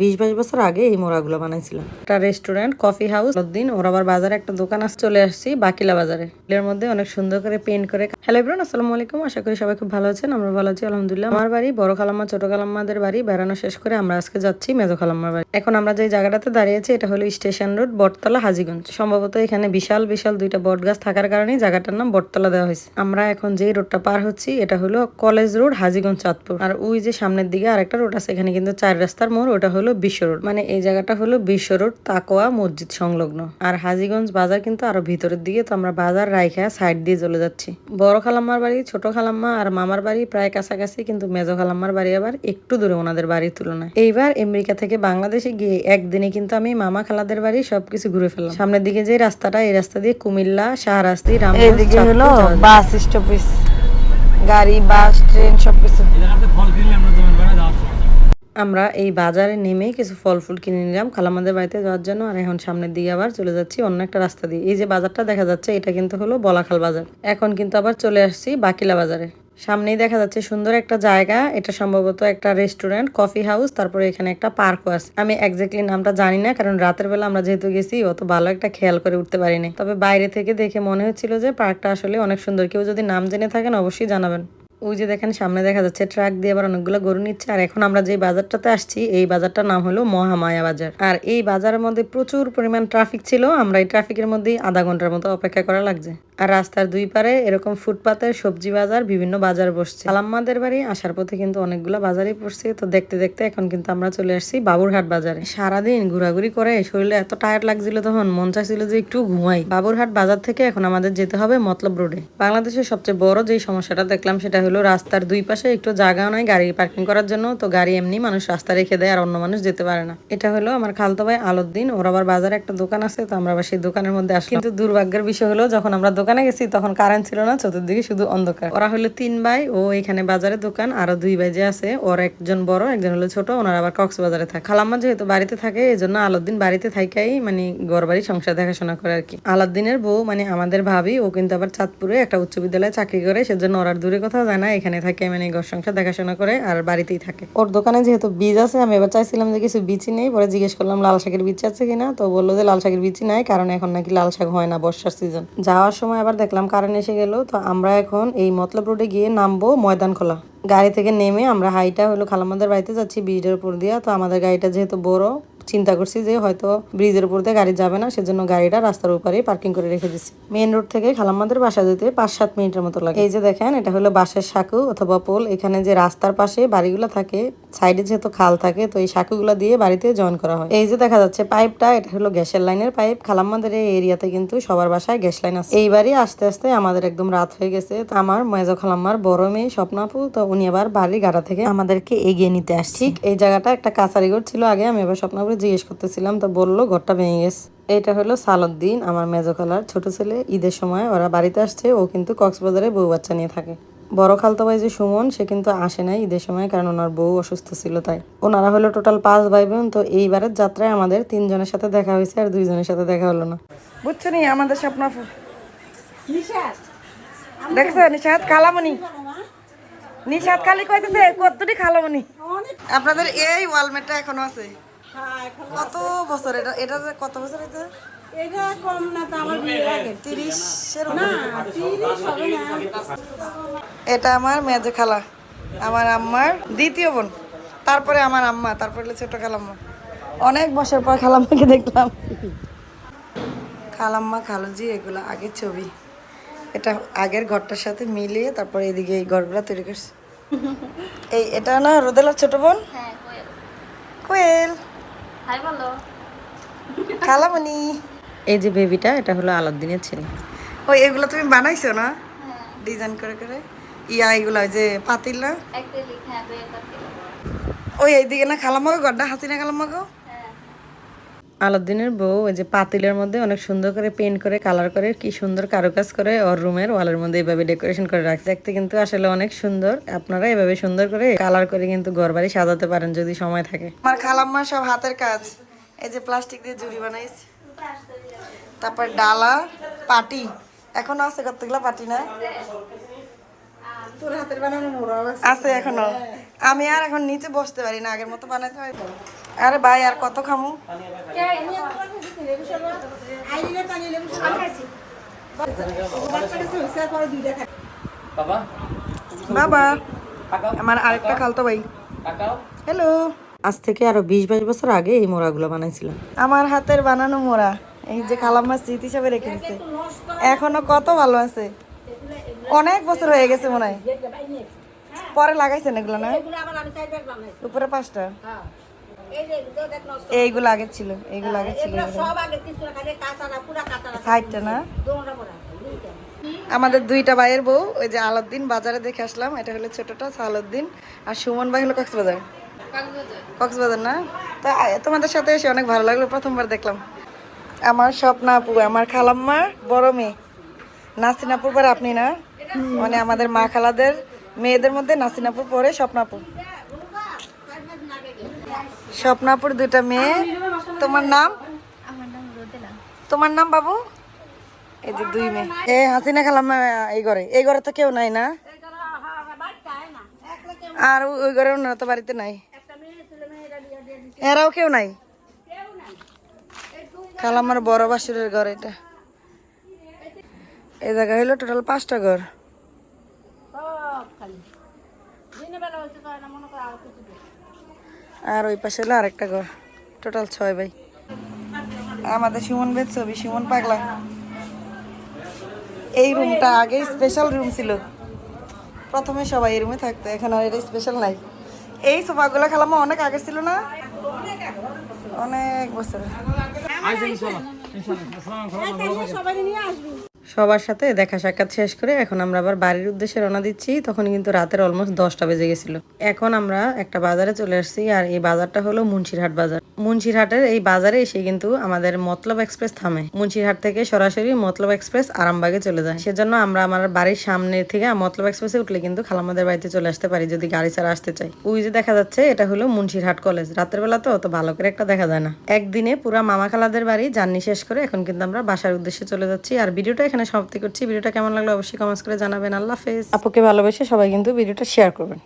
বিশ বাইশ বছর আগে এই মোড়াগুলো বানাইছিলাম। একটা রেস্টুরেন্ট কফি হাউস দিন ওর আবার বাজারে একটা দোকান আছে চলে আসছি, বাকিলা বাজারে। এর মধ্যে অনেক সুন্দর করে পেন্ট করে হ্যালো ইব্রান আসসালামু আলাইকুম। আশা করি সবাই খুব ভালো আছেন, আমরা ভালো আছি, আলহামদুলিল্লাহ। আমার বাড়ি বড় খালাম্মা, ছোট খালাম্মাদের বাড়ি। বেড়ানো শেষ করে আমরা আজকে যাচ্ছি মেজো খালাম্মার বাড়ি। এখন আমরা যে জায়গাটাতে দাঁড়িয়েছি, এটা হলো স্টেশন রোড, বটতলা, হাজিগঞ্জ। সম্ভবত এখানে বিশাল বিশাল দুইটা বট গাছ থাকার কারণে জায়গাটার নাম বটতলা দেওয়া হয়েছে। আমরা এখন যেই রোডটা পার হচ্ছি, এটা হলো কলেজ রোড, হাজিগঞ্জ চাঁদপুর। আর ওই যে সামনের দিকে আরেকটা রোড আছে, এখানে কিন্তু চার রাস্তার মোড়, ওটা হলো বিশ্ব রোড। মানে এই জায়গাটা হলো বিশ্ব রোড তাকোয়া মসজিদ সংলগ্ন। আর হাজিগঞ্জ বাজার কিন্তু আরও ভিতরের দিকে তো আমরা বাজার রাইখা সাইড দিয়ে চলে যাচ্ছি। বড় খালাম্মার বাড়ি ছোট খালাম্মা আর মামার বাড়ি প্রায় কাছাকাছি কিন্তু মেজো খালাম্মার বাড়ি আবার একটু দূরে ওনাদের বাড়ির তুলনায়। এইবার আমেরিকা থেকে বাংলাদেশে গিয়ে একদিনে কিন্তু আমি মামা খালাদের বাড়ি সবকিছু ঘুরে ফেললাম। সামনের দিকে যে রাস্তাটা এই রাস্তা দিয়ে কুমিল্লা শাহরাস্তি রামগঞ্জ হলো বাস স্টপেজ গাড়ি বাস ট্রেন সবকিছু এই জায়গাতে ফল কিনলে আমরা জমির বেড়া যাওয়ার সময় আমরা এই বাজারে নেমে কিছু ফল ফুল কিনে নিলাম। খালামাদের বাড়িতে যাওয়ার জন্য আর এখন সামনের দিকে আবার চলে যাচ্ছি অন্য একটা রাস্তা দিয়ে। এই যে বাজারটা দেখা যাচ্ছে, এটা কিন্তু হলো বলাখাল বাজার। এখন কিন্তু আবার চলে আসছি বাকিলা বাজারে। সামনেই দেখা যাচ্ছে সুন্দর একটা জায়গা। এটা সম্ভবত একটা রেস্টুরেন্ট, কফি হাউস, তারপরে এখানে একটা পার্কও আছে। আমি এক্স্যাক্টলি নামটা জানি না, কারণ রাতের বেলা আমরা যেহেতু গেছি, অত ভালো একটা খেয়াল করে উঠতে পারিনি। তবে বাইরে থেকে দেখে মনে হচ্ছিল যে পার্কটা আসলে অনেক সুন্দর। কেউ যদি নাম জেনে থাকেন অবশ্যই জানাবেন। ওই যে দেখেন, সামনে দেখা যাচ্ছে ট্রাক দিয়ে আবার অনেকগুলো গরু নিচ্ছে। আর এখন আমরা যে বাজারটাতে আসছি, এই বাজারটার নাম হলো মহামায়া বাজার। আর এই বাজারের মধ্যে প্রচুর পরিমাণ ট্রাফিক ছিল। আমরা এই ট্রাফিকের মধ্যেই আধা ঘণ্টার মতো অপেক্ষা করা লাগছে। আর রাস্তার দুই পারে এরকম ফুটপাতের সবজি বাজার, বিভিন্ন বাজার বসছে। আলাম্মাদের বাড়ি আসার পথে কিন্তু অনেকগুলো বাজারই পড়ছে। তো দেখতে দেখতে এখন কিন্তু আমরা চলে আসছি বাবুরহাট বাজারে। সারাদিন ঘোরাঘুরি করে শরীরে এত টায়ার্ড লাগছিল তখন, মন চাইছিল যে একটু ঘুমাই। বাবুরহাট বাজার থেকে এখন আমাদের যেতে হবে মতলব রোডে বাংলাদেশের সবচেয়ে বড় যেই সমস্যাটা দেখলাম সেটা হলো রাস্তার দুই পাশে একটু জায়গা নয় গাড়ি পার্কিং করার জন্য। তো গাড়ি এমনি মানুষ রাস্তা রেখে দেয় আর অন্য মানুষ যেতে পারে না। এটা হলো আমার খালতো ভাই আলোদ্দিন ওর আবার বাজারে একটা দোকান আছে, তো আমরা সেই দোকানের মধ্যে আসলাম কিন্তু দুর্ভাগ্যের বিষয় হলো যখন আমরা দোকানে গেছি, তখন কারেন্ট ছিল না, চতুর্দিকে শুধু অন্ধকার। ওরা হলো তিন ভাই, ও এখানে বাজারে দোকান, আরও দুই ভাই যে আছে, ওর একজন বড়, একজন হলো ছোট, ওনার আবার কক্সবাজারে থাকে। খালাম্মা যেহেতু বাড়িতে থাকে এই জন্য আলাউদ্দিন বাড়িতে থাকাই মানে ঘর বাড়ি সংসার দেখাশোনা করে আর কি। আলাউদ্দিনের বউ মানে আমাদের ভাবি, ও কিন্তু আবার চাঁদপুরে একটা উচ্চ বিদ্যালয়ে চাকরি করে, সেজন্য ওর আর দূরে কোথাও যায় না, এখানে থাকে মানে ঘর সংসার দেখাশোনা করে আর বাড়িতেই থাকে। ওর দোকানে যেহেতু বীজ আছে, আমি এবার চাইছিলাম যে কিছু বিচি নেই, পরে জিজ্ঞেস করলাম, লাল শাকের বীজ আছে কিনা? তো বলল যে লাল শাকের বীচি নাই, কারণ এখন নাকি লাল শাক হয় না বর্ষার সিজন যাওয়ার সময় আবার দেখলাম কারেন্ট এসে গেল, তো আমরা এখন এই মতলব রোডে গিয়ে নামবো ময়দান খোলা। গাড়ি থেকে নেমে আমরা হাইটা হলো খালামাদের বাড়িতে যাচ্ছি ব্রিজের উপর দিয়ে। তো আমাদের গাড়িটা যেহেতু বড় চিন্তা করছি যে হয়তো ব্রিজের উপর দিয়ে গাড়ি যাবে না, সেজন্য গাড়িটা রাস্তার উপরেই পার্কিং করে রেখে দিচ্ছি মেন রোড থেকে খালাম্মাদের বাসা যেতে পাঁচ সাত মিনিটের মতো লাগে। এই যে দেখেন, এটা হলো বাঁশের সাঁকু অথবা পোল। এখানে যে রাস্তার পাশে বাড়িগুলো থাকে, সাইডে যেহেতু খাল থাকে, তো এই সাঁকুগুলো দিয়ে বাড়িতে জয়েন করা হয়। এই যে দেখা যাচ্ছে পাইপটা, এটা হলো গ্যাসের লাইনের পাইপ। খালাম্মাদের এই এরিয়াতে কিন্তু সবার বাসায় গ্যাস লাইন আছে। এইবারই আস্তে আস্তে আমাদের একদম রাত হয়ে গেছে। তো আমার মেজো খালাম্মার বড় মেয়ে স্বপ্নাপু, তো উনি আবার বাড়ির গাড়া থেকে আমাদেরকে এগিয়ে নিতে আসছি। এই জায়গাটা একটা কাছারি ঘর ছিল আগে, আমি এবার স্বপ্নাপুরে জিজ্ঞেস করতেছিলাম তো বলল ঘরটা ভেঙে গেছে। এটা হলো সালুদ্দিন আমার মেজো খালার ছোট ছেলে। ঈদের সময় ওরা বাড়িতে আসছে ও কিন্তু কক্সবাজারে বউ বাচ্চা নিয়ে থাকে। বড় খালতো ভাই যে সুমন সে কিন্তু আসে নাই ঈদের সময় কারণ ওনার বউ অসুস্থ ছিল তাই। ওনারা হলো টোটাল পাঁচ ভাই বোন তো এইবারের যাত্রায় আমাদের তিনজনের সাথে দেখা হয়েছে আর দুইজনের সাথে দেখা হলো না। বুঝছ নি আমাদের স্বপ্ন দেখছ নিশাদ খালামনি নিশাদ খালি কইতেছে কতটি খালামনি আপনাদের এই ওয়ালমেটটা এখনও আছে? কত বছর? এটা এটা যে কত বছর এটা? এটা কম না তো আমার বিয়ে লাগে তিরিশের না তিরিশ হবে না। এটা আমার মেজে খালা। আমার আম্মার দ্বিতীয় বোন। তারপরে আমার আম্মা তারপরে হলো ছোট খালাম্মা। অনেক বছর পর খালাম্মাকে দেখলাম। খালাম্মা খালুজি এগুলো আগের ছবি। এটা আগের ঘরটার সাথে মিলিয়ে তারপরে এদিকে এই ঘরগুলো তৈরি করছে। এই এটা না রোদেলার ছোট বোন? কোয়েল। খালামণি এই যে বেবিটা এটা হলো আলাউদ্দিনের ছেলে। ওই এগুলো তুমি বানাইছো না? ডিজাইন করে করে? ইয়া এগুলো ওই যে পাতিল না? ওই এইদিকে না খালামাগো গড্ডা হাসিনা খালামাগো আলাউদ্দিনের বউ ওই যে পাতিলের মধ্যে অনেক সুন্দর করে পেন্ট করে কালার করে কি সুন্দর কারুকাজ করে ওর রুমের ওয়ালের মধ্যে এইভাবে ডেকোরেশন করে রাখছে। দেখতে কিন্তু আসলে অনেক সুন্দর। আপনারা এভাবে সুন্দর করে কালার করে কিন্তু ঘর বাড়ি সাজাতে পারেন যদি সময় থাকে। আমার খালাম্মা সব হাতের কাজ। এই যে প্লাস্টিক দিয়ে ঝুড়ি বানাইছে। তারপর ডালা পাটি। এখনও আছে কতগুলো পাটি না? তোর হাতের বানানো আছে। আছে এখনও। আমি আর এখন নিচে বসতে পারি না আগের মতো বানাইতে পারি তো। আরে ভাই আর কত খামু? বাবা আমার আরেকটা খালতো ভাই। হ্যালো আজ থেকে আরও বিশ বাইশ বছর আগে এই মোড়াগুলো বানাইছিলাম। আমার হাতের বানানো মোড়া এই যে খালাম্মা স্মৃতি হিসাবে রেখে দিচ্ছে এখনও কত ভালো আছে। অনেক বছর হয়ে গেছে মনে হয়। পরে লাগাইছেন এগুলো না? এগুলো আবার আমি সাইডে বানাইছি। উপরে পাঁচটা? হ্যাঁ এই যে এগুলো দেখ নষ্ট এইগুলো আগে ছিল এইগুলো আগে ছিল পুরা কাঁচা না সাইডটা না? আমাদের দুইটা ভাইয়ের বউ ওই যে আলাউদ্দিন বাজারে দেখে আসলাম এটা হলো ছোটটা আলাউদ্দিন আর সুমন ভাই হলো কক্সবাজার। কক্সবাজার। না? তো তোমাদের সাথে এসে অনেক ভালো লাগল প্রথমবার দেখলাম। আমার স্বপ্ন আপু আমার খালাম্মার বড় মেয়ে। নাসিনাপুর পরে আপনি না? মানে আমাদের মা খালাদের মেয়েদের মধ্যে নাসিনাপুর পরে স্বপ্নাপুর স্বপ্নাপুর দুটা মেয়ে। তোমার নাম? তোমার নাম বাবু? এই যে দুই মেয়ে। এ, হাসিনা খালাম্মা এই ঘরে। এই ঘরে তো কেউ নাই না? আর ওই ঘরে ওনারা তো বাড়িতে নাই। এরাও কেউ নাই? খালাম্মার বড় বাসুরের ঘর এটা। এই জায়গা হইল টোটাল পাঁচটা ঘর সব খালি দিনের বেলা হইতে পারে না মনে করো আরও কিছু দিন। আর ওই পাশে হলো আরেকটা ঘর। টোটাল ছয় ভাই। আমাদের সুমন বেদ ছবি সুমন পাগলা। এই রুমটা আগে স্পেশাল রুম ছিল। প্রথমে সবাই এই রুমে থাকতো এখন আর এটা স্পেশাল নাই। এই সোফাগুলো খেলাম অনেক আগে ছিল না? অনেক বছর। সবার সাথে দেখা সাক্ষাৎ শেষ করে এখন আমরা আবার বাড়ির উদ্দেশ্যে রওনা দিচ্ছি। তখন কিন্তু রাতের অলমোস্ট দশটা বেজে গেছিল। এখন আমরা একটা বাজারে চলে আসছি আর এই বাজারটা হলো মুন্সিরহাট বাজার। মুন্সিরহাটের এই বাজারে এসে কিন্তু আমাদের মতলব এক্সপ্রেস থামে। মুন্সিরহাট থেকে সরাসরি মতলব এক্সপ্রেস আরামবাগে চলে যায়। সেজন্য আমরা আমার বাড়ির সামনে থেকে মতলব এক্সপ্রেসে উঠলে কিন্তু খালামাদের বাড়িতে চলে আসতে পারি যদি গাড়ি ছাড়া আসতে চাই। ওই যে দেখা যাচ্ছে এটা হলো মুন্সিরহাট কলেজ। রাতের বেলা তো অত ভালো করে একটা দেখা যায় না। একদিনে পুরা মামা খালাদের বাড়ি জার্নি শেষ করে এখন কিন্তু আমরা বাসার উদ্দেশ্যে চলে যাচ্ছি। আর ভিডিওটা এখানে সমাপ্তি করছি। ভিডিওটা কেমন লাগল অবশ্যই কমেন্টস করে জানাবেন। আল্লাহ হাফেজ। আপুকে ভালোবেসে সবাই কিন্তু ভিডিওটা শেয়ার করবেন।